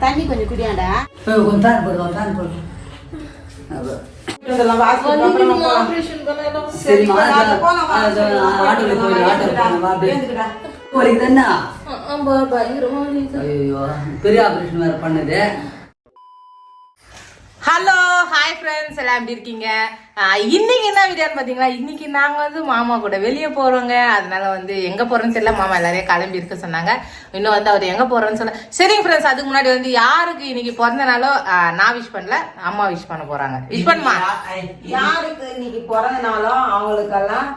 தண்ணி கொஞ்சம் குடியாண்டா. பெரிய ஆபரேஷன் வேற பண்ணது. ஹலோ ஹாய் ஃப்ரெண்ட்ஸ் எல்லாம் எப்படி இருக்கீங்க? இன்னைக்கு என்ன வீடியோன்னு பார்த்தீங்களா? இன்னைக்கு நாங்கள் வந்து மாமா கூட வெளியே போகிறோங்க அதனால வந்து எங்கே போகிறோன்னு தெரியல. மாமா எல்லாரையும் கிளம்பி இருக்க சொன்னாங்க. இன்னும் வந்து அவர் எங்கே போகிறோன்னு சொல்ல சரிங்க ஃப்ரெண்ட்ஸ் அதுக்கு முன்னாடி வந்து யாருக்கு இன்னைக்கு பிறந்த நாளோ ஆஹ் நான் விஷ் பண்ணல. அம்மா விஷ் பண்ண போகிறாங்க விஷ் பண்ணுமா? யாருக்கு இன்னைக்கு பிறந்த நாளோ அவங்களுக்கெல்லாம்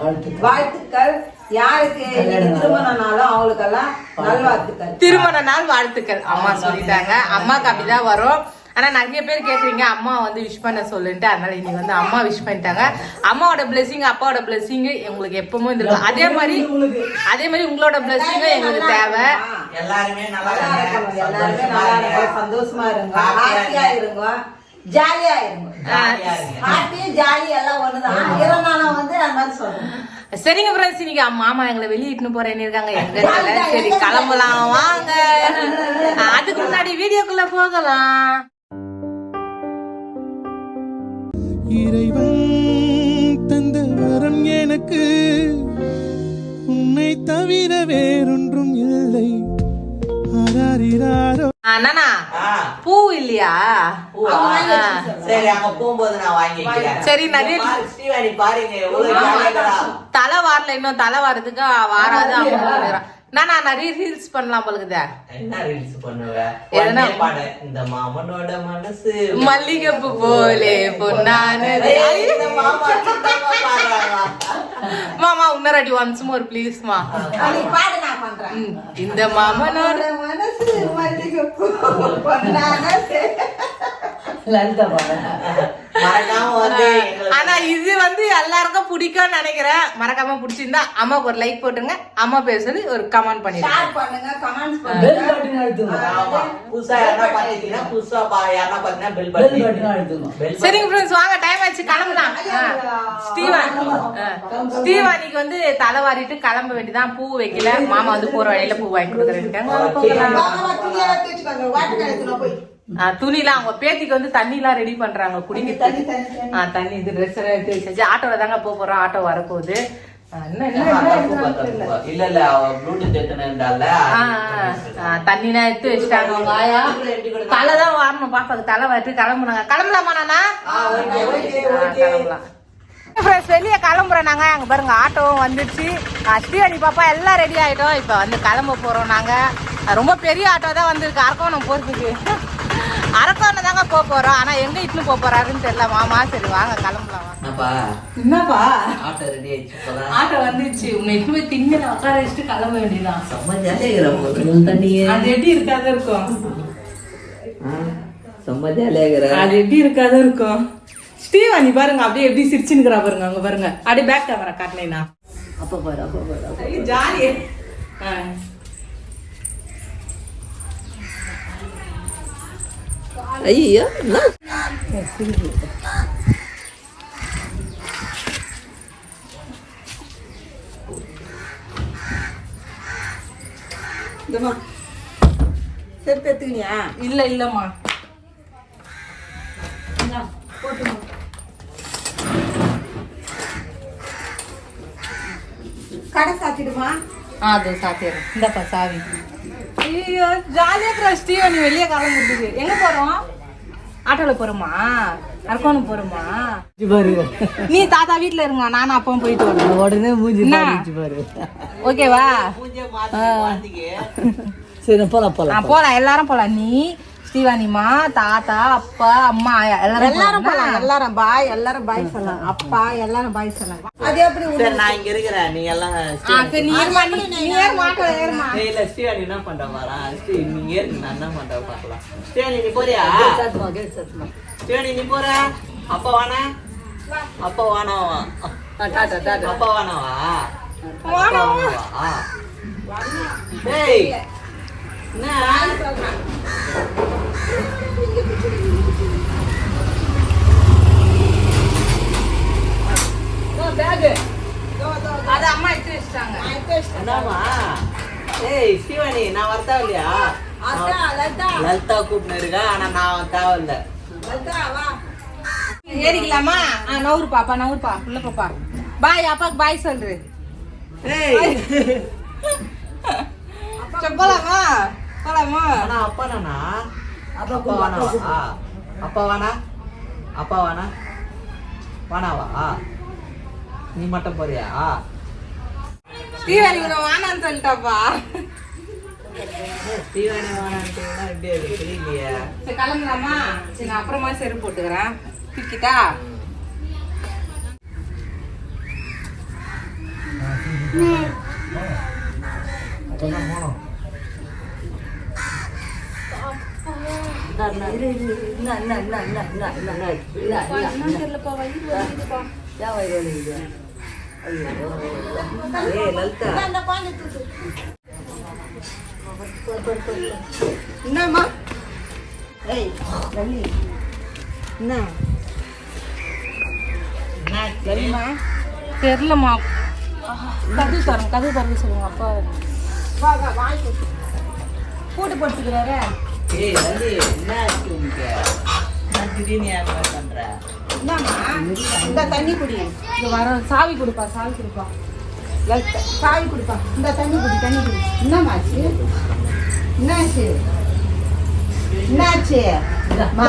வாழ்த்துக்கள். வாழ்த்துக்கள். யாருக்கு இன்னைக்கு திருமண நாளோ. அவங்களுக்கெல்லாம் நல்வாழ்த்துக்கள். திருமண நாள் வாழ்த்துக்கள். அம்மா சொல்லிட்டாங்க. அம்மாக்கு அப்படிதான் வரும். ஆனா நிறைய பேர் கேக்குறீங்க அம்மா வந்து விஷ் பண்ண சொல்லுன்ட்டு. அதனால இன்னைக்கு வந்து அம்மா விஷ் பண்ணிட்டாங்க. அம்மாவோட பிளெஸிங் அப்பாவோட பிளெஸிங் உங்களுக்கு எப்பவுமே இருந்திருக்கும் அதே மாதிரி அதே மாதிரி உங்களோட பிளெஸிங் எங்களுக்கு தேவை. எல்லாருமே நல்லா இருங்க. எல்லாருமே நல்லா இருங்க. சந்தோஷமா இருங்க. ஹாப்பியா இருங்க. ஜாலியா இருங்க. ஜாலியா இருங்க. ஹாப்பி ஜாலி எல்லாம் ஒண்ணுதான். இருந்தாலும் வந்து அந்த மாதிரி சொல்றேன். சரிங்க ஃப்ரெண்ட்ஸ் இன்னைக்கு அம்மா மாமா எங்களை வெளியே இட்டுன்னு போறேன்னு இருக்காங்க. எங்க. சரி கிளம்பலாம். வாங்க. அதுக்கு முன்னாடி வீடியோக்குள்ள போகலாம். இறைவன் தந்த வரம் எனக்கு. உன்னை தவிர வேறொன்றும் இல்லை. அண்ணா பூ இல்லையா. சரி அங்க போகும்போது நான் வாங்கிக்கிறேன். சரி, நிறைய- ஸ்ரீவாணி பாருங்க. தலை வாரல இன்னும் தலை வாரத்துக்கு வாராது அவங்க நானா நிறைய ரீல்ஸ் பண்ணலாம் போலுக்குதே என்ன ரீல்ஸ் பண்ணுவ? எதனா- உடனே பாடு இந்த மாமனோட மனசு. மல்லிகைப்பூ போலே பொன்னானது மாமா இன்னொரு ஒன்ஸ் மோர் ப்ளீஸ் மா. நீ பாடு நான் பண்றேன். ம், இந்த மாமனோட மனசு மல்லிகைப்பூ பொன்னான லலிதா பாரு. மறக்காம வந்து எங்களுக்கு- ஆனா இது வந்து எல்லாருக்கும் பிடிக்கும்னு நினைக்கிறேன். மறக்காம பிடிச்சிருந்தா அம்மாவுக்கு ஒரு லைக் போட்டுருங்க. அம்மா சொல்லி ஒரு கமெண்ட் வாங்க டைம் ஆச்சு கிளம்பலாம் ஸ்டீவான் ஸ்டீவானிக்கு வந்து தலை வாரிட்டு கிளம்ப வேண்டியதான் பூ வைக்கல. மாமா வந்து போற வழியில பூ வாங்கி கொடுக்குறேன் துணிலாம் அவங்க பேத்திக்கு வந்து தண்ணி எல்லாம் ரெடி பண்றாங்க. குடிங்க தண்ணி தண்ணி இது ட்ரெஸ் எடுத்து ஆட்டோல தாங்க போறோம். ஆட்டோ வரப்போகுது. தண்ணினா எடுத்து வச்சுட்டாங்க. தலைதான் வாரணும் பாப்பாக்கு தலை வச்சு கிளம்புனாங்க. கிளம்பலாமா கிளம்பலாம். ஃப்ரெண்ட்ஸ் வெளியே கிளம்புறோம் நாங்கள் அங்கே பாருங்க ஆட்டோவும் வந்துடுச்சு ஸ்ரீஹரி பாப்பா எல்லாம் ரெடி ஆகிட்டோம் இப்போ வந்து கிளம்ப போகிறோம் நாங்கள் ரொம்ப பெரிய ஆட்டோ தான் வந்திருக்கு. அரக்கோணம் போகிறதுக்கு அரக்கோணம் தாங்க போக போறோம். ஆனா எங்க இட்டுன்னு போக போறாருன்னு தெரியல. மாமா சரி வாங்க கிளம்பலாம். என்னப்பா? என்னப்பா? ஆட்டோ ரெடி ஆயிடுச்சு ஆட்டோ வந்துடுச்சு உன்னை போய் திண்ணல உட்கார வச்சுட்டு கிளம்ப வேண்டியதான் செம்ம ஜாலியா இருக்கிற போது. தண்ணியே. அது எப்படி இருக்காத இருக்கும். செம்ம ஜாலியா இருக்கிற அது எப்படி இருக்காத இருக்கும். ஸ்டீவானி பாருங்க. அப்படியே எப்படி சிரிச்சுன்னுக்கிறா பாருங்க. அங்க பாருங்க. அப்படியே பேக் கேமரா காட்டினேனா அப்ப பாரு, அப்ப பாரு, அப்ப பாரு. ஐயோ இந்தம்மா. செருப்பு எடுத்துக்கினியா? இல்ல இல்லம்மா. கடை சாத்திடுமா? ஆ அது சாத்திடுறேன். இந்தப்பா சாவி. ஐயோ ஜாலியா இருக்கிற ஸ்டீவன் வெளியே கிளம்பிட்டு எங்க போறோம்? ஆட்டோவில் போகிறோமா அரக்கோணம் போகிறோமா நீ தாத்தா வீட்டில் இருங்க நானும் அப்பவும் போயிட்டு வரேன். உடனே மூஞ்சி பாரு ஓகேவா? சரி போகலாம் போகலாம் போகலாம் எல்லாரும் போகலாம் நீ ஸ்ரீவானிமா தாத்தா அப்பா அம்மா எல்லாரும் எல்லாரும் போலாம். எல்லாரும் பாய் எல்லாரும் பாய் சொல்லலாம். அப்பா எல்லாரும் பாய் சொல்லலாம். அது எப்படி சரி நான் இங்க இருக்கிறேன். நீங்க எல்லாம் ஆ, சரி நீ ஏறுமா நீ நீ ஏய், இல்ல ஸ்ரீவாணி என்ன பண்ற பாரா ஸ்ரீ நீங்க ஏறு நான் என்ன பண்ற பாக்கலாம் ஸ்ரீவாணி நீ போறியா. ஸ்ரீவாணி நீ போற? அப்பா வானா? அப்பா வானாவா டாடா, டாடா. அப்பா வானாவா வானாவா டேய் என்ன? ஏய் சிவானி நான் வரதா இல்லையா? லலிதா. கூப்பிட்டு இருக்கா ஆனா நான் தேவையில்ல. ஏறிக்கலாமா? ஆ நவுறு பாப்பா நவுறு உள்ள பாப்பா பாய் அப்பாக்கு பாய் சொல்று போலாமா? போலாமா? அப்பா நானா அப்பா வேணாவா அப்பா வேணா அப்பா வேணா வேணாவா நீ மட்டும் போறியா? தீவாளி உன வானான்னு சொல்லிட்டாப்பா. தீவானி வேணான்ட்டீங்கன்னா எப்படி இருக்கு தெரியலையே சரி கிளம்பலாமா சரி நான் அப்புறமா செருப்பு போட்டுக்கிறேன். பிக்கிட்டா இரு, இரு, இரு. என்ன, என்ன, என்ன, என்ன, என்ன, என்ன, என்ன, இல்ல, இல்ல, இல்ல. தெரியலப்பா வயிறு வலிக்குதுப்பா ஏன் வயிறு வலிக்குது? ஐயோ. ஏய் லலிதா இந்த குழந்தை தூக்கு. என்னம்மா ஏய், வள்ளி. என்ன சரிம்மா தெரிலம்மா கதவு தரேன் கதவு தரது சொல்லுங்க அப்பா வா, வா, வாங்கி கொடு. பூட்டு போட்டுக்கிறாரு ஏய் லலி என்ன ஆச்சு உனக்கு? நான் திடீர்னு பண்ற? என்னம்மா இந்த தண்ணி குடி. இங்க வர சாவி கொடுப்பா சாவி கொடுப்பா. சாவி குடிப்பா. இந்த தண்ணி குடி தண்ணி குடி. என்னம்மாச்சு? என்னாச்சு? என்னாச்சு?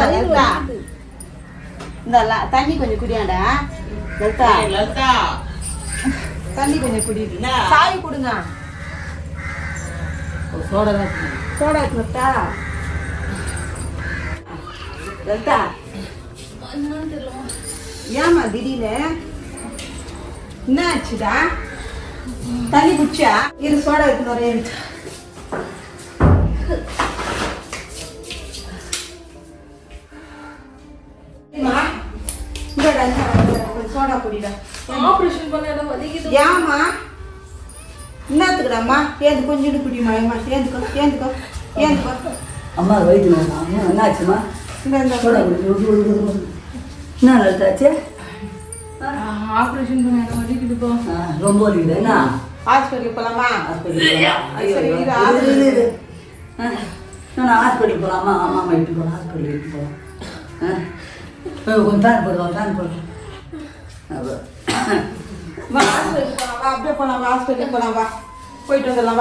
லலிதா. இந்த தண்ணி கொஞ்சம் குடியாண்டா. லலிதா. லலிதா. தண்ணி கொஞ்சம் குடி? சாவி கொடுங்க. சோடா சோடா கொடுத்தா லலிதா. ஏம்மா திடீர்னு? என்ன ஆச்சுடா தண்ணி குடிச்சா இரு சோடா இந்தாடா, கொஞ்சம் சோடா குடிடா. ஆபரேஷன் பண்ண ஏம்மா? என்னத்துக்குடாம்மா ஏந்து கொஞ்சோண்டு குடிமா ஏம்மா? ஏந்துக்கோ ஏந்துக்கோ ஏந்துக்கோ. அம்மா வயிற்று அம்மா என்னாச்சுமா இந்த இந்த என்ன பண்ண வலிக்குதுப்பா ஆ, ரொம்ப வலிக்குது என்ன ஹாஸ்பிட்டலுக்கு போலாமா ஹாஸ்பிட்டல் போகலாம். ஆ, நான் ஹாஸ்பிட்டல் போகலாமா அம்மா அம்மா இட்டு போகலாம் ஹாஸ்பிட்டல் இட்டு போகலாம் கொஞ்சம் ஃபேன் போடுவா ஃபேன் போடுவா வா ஹாஸ்பிட்டலுக்கு அப்படியே ஹாஸ்பிட்டலுக்கு வா போயிட்டு வந்துடலாம்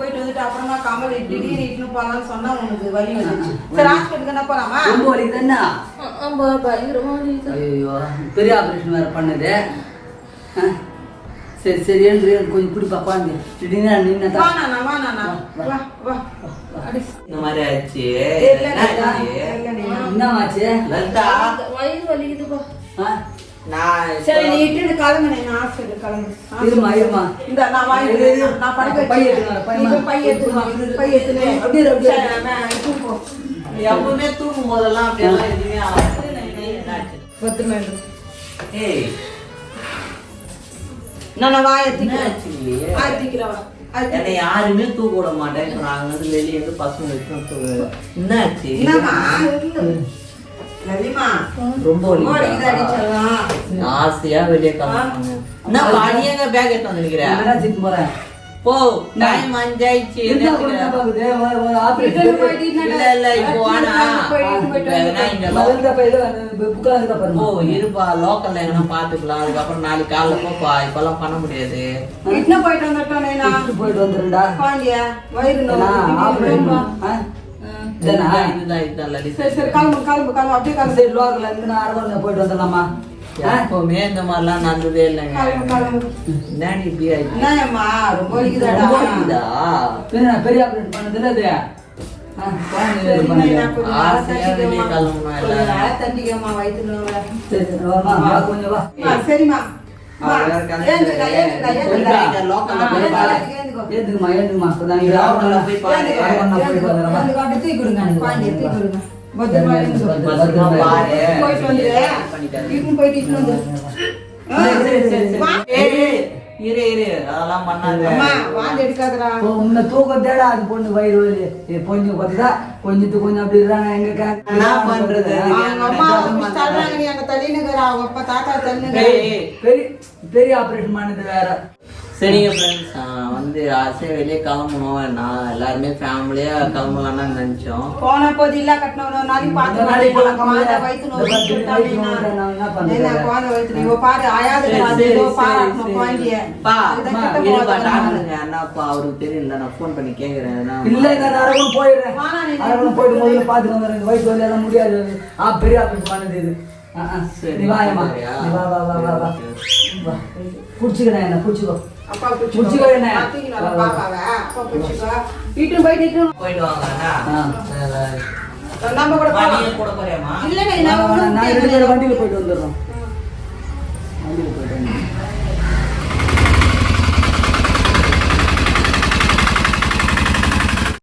போயிட்டு வந்துட்டு அப்புறமா கமல் திடீர்னு இட்டுன்னு போலாம்னு சொன்னா உனக்கு வலி வந்துச்சு சரி ஹாஸ்பிட்டலுக்கு என்ன போலாமா? ரொம்ப என்ன? ஆமா பயங்கரமா ஐயோ பெரிய ஆபரேஷன் வேற பண்ணது. சரி சரி எழுந்து கொஞ்சம் குடிப்பா குழந்தை திடீர்னு நின்று வா நானா வா நானா வா வா. அடி. இந்த மாதிரி ஆச்சு. இல்ல, என்ன இல்ல, ஆச்சு இல்ல, நீ என்னமாச்சு லலிதா வயிறு வலிக்குதுப்பா. எப்பவுமே தூங்கும் போதெல்லாம் அப்படியெல்லாம் எதுவுமே? பத்திரமா இரு. ஏய் வாயை என்னை. யாருமே தூக்க விட மாட்டேன். இப்ப நாங்க வந்து வெளியே இருந்து பசங்க வச்சு தூக்க என்னாச்சு? ரொம்ப. ஆசையா வெளியே என்ன பாடி எங்க பேக் எடுத்து நான் என்ன செய்ய போறேன் போ டைம் அஞ்சாயிடுச்சு என்ன போ. இருப்பா லோக்கல்ல எங்கன்னா பாத்துக்கலாம். அதுக்கப்புறம் நாளைக்கு காலைல போப்பா. இப்பெல்லாம் பண்ண முடியாது. இட்டுன்னு போயிட்டு வந்துட்டோம் போயிட்டு வந்துருடா குழந்தைய, வயிறு போயிட்டு வந்துடலாமா? எப்பவுமே இந்த மாதிரிலாம் நடந்ததே இல்லைங்க. என்னடி இப்படி ஆயிடுச்சு பெரிய ஆபரேஷன் பண்ணதுல அது. சரிம்மா. ஏத்துக்குமா, ஏத்துக்குமா. போய் பாரு. இரு இரு அதெல்லாம் பண்ணாத அம்மா வாந்தி எடுக்காதடா. இப்போ உன்னை தூக்கம் தேட அது பொண்ணு வயிறு வலி கொஞ்சம் பார்த்தா கொஞ்சத்து கொஞ்சம் அப்படி இருக்காங்க எங்க என்ன பண்றது? அம்மா தள்ளுறாங்க நீ அங்க தள்ளினுக்குற அவங்க அப்பா தாத்தா தள்ளுங்க. பெரிய பெரிய ஆபரேஷன் பண்ணது வேற. சரிங்க ஃப்ரெண்ட்ஸ் வந்து ஆசையாக வெளியே கிளம்பணும். நான் எல்லாருமே ஃபேமிலியாக கிளம்பலாம்னு நினச்சோம். போன போது இல்ல கட்டணும் நாளைக்கு பார்த்து நாளைக்கு இவ பாரு அயாது என்னப்பா அவருக்கு தெரியல. நான் ஃபோன் பண்ணி கேட்குறேன் இல்ல நான் போயிடுறேன். போயிட்டு முதல்ல பாத்துட்டு வந்துடுறேன். வயசு வலி எல்லாம் முடியாது. ஆ பெரிய ஆபரேஷன் பண்ணது இது. புடிச்சுக்கிறேன் என்ன புடிச்சுக்கோ அப்பா புடிச்சுக்கோ என்ன? இட்டுன்னு போயிட்டு போயிட்டு வாங்க கூட இல்ல நான் ரெண்டு பேரும் வண்டியில போயிட்டு வந்துடுறோம்